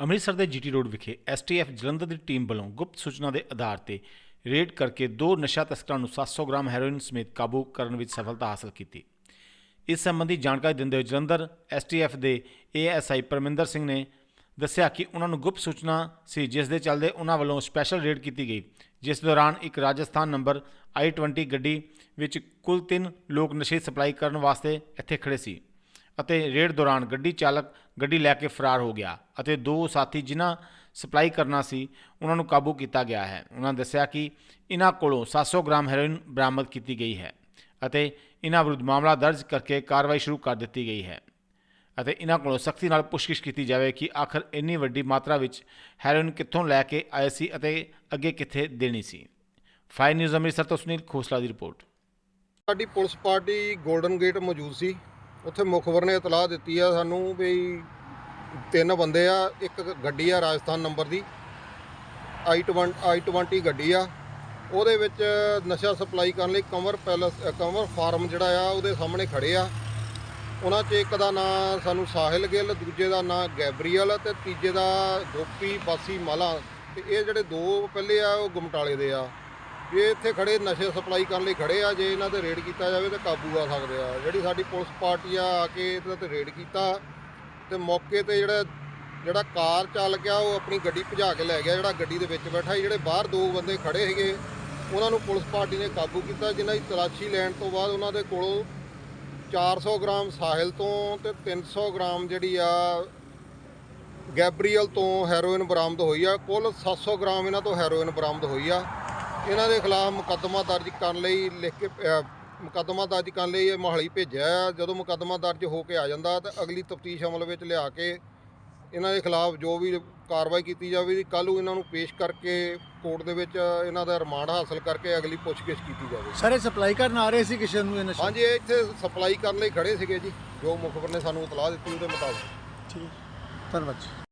ਅੰਮ੍ਰਿਤਸਰ ਦੇ GT road ਵਿਖੇ STF Jalandhar ਦੀ ਟੀਮ ਵੱਲੋਂ ਗੁਪਤ ਸੂਚਨਾ ਦੇ ਆਧਾਰ ਤੇ ਰੇਡ ਕਰਕੇ ਦੋ ਨਸ਼ਾ ਤਸਕਰਾਂ ਨੂੰ 700 ਗ੍ਰਾਮ ਹੈਰੋਇਨ ਸਮੇਤ ਕਾਬੂ ਕਰਨ ਵਿੱਚ ਸਫਲਤਾ ਹਾਸਲ ਕੀਤੀ। ਇਸ ਸੰਬੰਧੀ ਜਾਣਕਾਰੀ ਦਿੰਦੇ ਹੋਏ ਜਲੰਧਰ ਐਸਟੀਐਫ ਦੇ ਏਐਸਆਈ ਪਰਮਿੰਦਰ ਸਿੰਘ ਨੇ ਦੱਸਿਆ ਕਿ ਉਹਨਾਂ ਨੂੰ ਗੁਪਤ ਸੂਚਨਾ ਸੀ, ਜਿਸ ਦੇ ਚੱਲਦੇ ਉਹਨਾਂ ਵੱਲੋਂ ਸਪੈਸ਼ਲ ਰੇਡ ਕੀਤੀ ਗਈ। ਜਿਸ ਦੌਰਾਨ ਇੱਕ ਰਾਜਸਥਾਨ ਨੰਬਰ i20 ਗੱਡੀ ਵਿੱਚ ਕੁੱਲ ਤਿੰਨ ਲੋਕ ਨਸ਼ੇ ਸਪਲਾਈ ਕਰਨ ਵਾਸਤੇ ਇੱਥੇ ਖੜੇ ਸੀ। ਅਤੇ ਰੇਡ ਦੌਰਾਨ ਗੱਡੀ ਚਾਲਕ ਗੱਡੀ ਲੈ ਕੇ ਫਰਾਰ ਹੋ ਗਿਆ ਅਤੇ ਦੋ ਸਾਥੀ ਜਿਨ੍ਹਾਂ ਸਪਲਾਈ ਕਰਨਾ ਸੀ, ਉਹਨਾਂ ਨੂੰ ਕਾਬੂ ਕੀਤਾ ਗਿਆ ਹੈ। ਉਹਨਾਂ ਦੱਸਿਆ ਕਿ ਇਹਨਾਂ ਕੋਲੋਂ 700 ਗ੍ਰਾਮ ਹੈਰੋਇਨ ਬਰਾਮਦ ਕੀਤੀ ਗਈ ਹੈ ਅਤੇ ਇਹਨਾਂ ਵਿਰੁੱਧ ਮਾਮਲਾ ਦਰਜ ਕਰਕੇ ਕਾਰਵਾਈ ਸ਼ੁਰੂ ਕਰ ਦਿੱਤੀ ਗਈ ਹੈ ਅਤੇ ਇਹਨਾਂ ਕੋਲੋਂ ਸਖਤੀ ਨਾਲ ਪੁੱਛਗਿੱਛ ਕੀਤੀ ਜਾਵੇ ਕਿ ਆਖਰ ਇੰਨੀ ਵੱਡੀ ਮਾਤਰਾ ਵਿੱਚ ਹੈਰੋਇਨ ਕਿੱਥੋਂ ਲੈ ਕੇ ਆਏ ਸੀ ਅਤੇ ਅੱਗੇ ਕਿੱਥੇ ਦੇਣੀ ਸੀ। ਫਾਇਰ ਨਿਊਜ਼ ਅੰਮ੍ਰਿਤਸਰ ਤੋਂ ਸੁਨੀਲ ਖੋਸਲਾ ਦੀ ਰਿਪੋਰਟ। ਸਾਡੀ ਪੁਲਿਸ ਪਾਰਟੀ ਗੋਲਡਨ ਗੇਟ ਮੌਜੂਦ ਸੀ। ਉੱਥੇ ਮੁਖਬਰ ਨੇ ਇਤਲਾਹ ਦਿੱਤੀ ਆ ਸਾਨੂੰ ਵੀ ਤਿੰਨ ਬੰਦੇ ਆ, ਇੱਕ ਗੱਡੀ ਆ ਰਾਜਸਥਾਨ ਨੰਬਰ ਦੀ। i20 i20 ਗੱਡੀ ਆ। ਉਹਦੇ ਵਿੱਚ ਨਸ਼ਾ ਸਪਲਾਈ ਕਰਨ ਲਈ ਕੰਵਰ ਪੈਲਸ ਕੰਵਰ ਫਾਰਮ ਜਿਹੜਾ ਆ, ਉਹਦੇ ਸਾਹਮਣੇ ਖੜੇ ਆ। ਉਹਨਾਂ 'ਚ ਇੱਕ ਦਾ ਨਾਂ ਸਾਨੂੰ ਸਾਹਿਲ ਗਿੱਲ, ਦੂਜੇ ਦਾ ਨਾਂ ਗੈਬਰੀਅਲ ਤੇ ਤੀਜੇ ਦਾ ਗੋਪੀ ਬਾਸੀ ਮਾਲਾ। ਤੇ ਇਹ ਜਿਹੜੇ ਦੋ ਪਹਿਲੇ ਆ, ਉਹ ਗੁਮਟਾਲੇ ਦੇ ਆ। ਇਹ ਇੱਥੇ ਖੜੇ ਨਸ਼ੇ ਸਪਲਾਈ ਕਰਨ ਲਈ ਖੜੇ ਆ, ਜੇ ਇਹਨਾਂ ਤੇ ਰੇਡ ਕੀਤਾ ਜਾਵੇ ਤਾਂ ਕਾਬੂ ਆ ਸਕਦੇ ਆ। ਜਿਹੜੀ ਸਾਡੀ ਪੁਲਿਸ ਪਾਰਟੀ ਆ ਆ ਕੇ ਇਹਨਾਂ ਤੇ ਰੇਡ ਕੀਤਾ ਤੇ ਮੌਕੇ ਤੇ ਜਿਹੜਾ ਜਿਹੜਾ ਕਾਰ ਚਾਲਕ ਆ, ਉਹ ਆਪਣੀ ਗੱਡੀ ਭਜਾ ਕੇ ਲੈ ਗਿਆ, ਜਿਹੜਾ ਗੱਡੀ ਦੇ ਵਿੱਚ ਬੈਠਾ ਜਿਹੜੇ ਬਾਹਰ ਦੋ ਬੰਦੇ ਖੜੇ ਹੈਗੇ ਉਹਨਾਂ ਨੂੰ ਪੁਲਿਸ ਪਾਰਟੀ ਨੇ ਕਾਬੂ ਕੀਤਾ, ਜਿਨ੍ਹਾਂ ਦੀ ਤਲਾਸ਼ੀ ਲੈਣ ਤੋਂ ਬਾਅਦ ਉਹਨਾਂ ਦੇ ਕੋਲੋਂ 400 ਗ੍ਰਾਮ ਸਾਹਿਲ ਤੋਂ ਤੇ 300 ਗ੍ਰਾਮ ਜਿਹੜੀ ਆ ਗੈਬਰੀਅਲ ਤੋਂ ਹੈਰੋਇਨ ਬਰਾਮਦ ਹੋਈ ਆ। ਕੁੱਲ 700 ਗ੍ਰਾਮ ਇਹਨਾਂ ਤੋਂ ਹੈਰੋਇਨ ਬਰਾਮਦ ਹੋਈ ਆ। ਇਹਨਾਂ ਦੇ ਖਿਲਾਫ ਮੁਕੱਦਮਾ ਦਰਜ ਕਰਨ ਲਈ ਲਿਖ ਕੇ ਮੁਕੱਦਮਾ ਦਰਜ ਕਰਨ ਲਈ ਇਹ ਮੋਹਾਲੀ ਭੇਜਿਆ ਆ। ਜਦੋਂ ਮੁਕੱਦਮਾ ਦਰਜ ਹੋ ਕੇ ਆ ਜਾਂਦਾ ਤਾਂ ਅਗਲੀ ਤਫਤੀਸ਼ ਅਮਲ ਵਿੱਚ ਲਿਆ ਕੇ ਇਹਨਾਂ ਦੇ ਖਿਲਾਫ ਜੋ ਵੀ ਕਾਰਵਾਈ ਕੀਤੀ ਜਾਵੇ ਕੱਲ੍ਹ ਨੂੰ ਇਹਨਾਂ ਨੂੰ ਪੇਸ਼ ਕਰਕੇ ਕੋਰਟ ਦੇ ਵਿੱਚ ਇਹਨਾਂ ਦਾ ਰਿਮਾਂਡ ਹਾਸਲ ਕਰਕੇ ਅਗਲੀ ਪੁੱਛਗਿੱਛ ਕੀਤੀ ਜਾਵੇ। ਸਾਰੇ ਸਪਲਾਈ ਕਰਨ ਆ ਰਹੇ ਸੀ ਕਿਸੇ ਨੂੰ ਇਹ ਨਸ਼ਾ? ਹਾਂਜੀ ਇਹ ਇੱਥੇ ਸਪਲਾਈ ਕਰਨ ਲਈ ਖੜੇ ਸੀਗੇ ਜੀ। ਜੋ ਮੁਖਬਰ ਨੇ ਸਾਨੂੰ ਇਤਲਾਹ ਦਿੱਤੀ ਉਹਦੇ ਮੁਤਾਬਕ। ਠੀਕ। ਧੰਨਵਾਦ ਜੀ।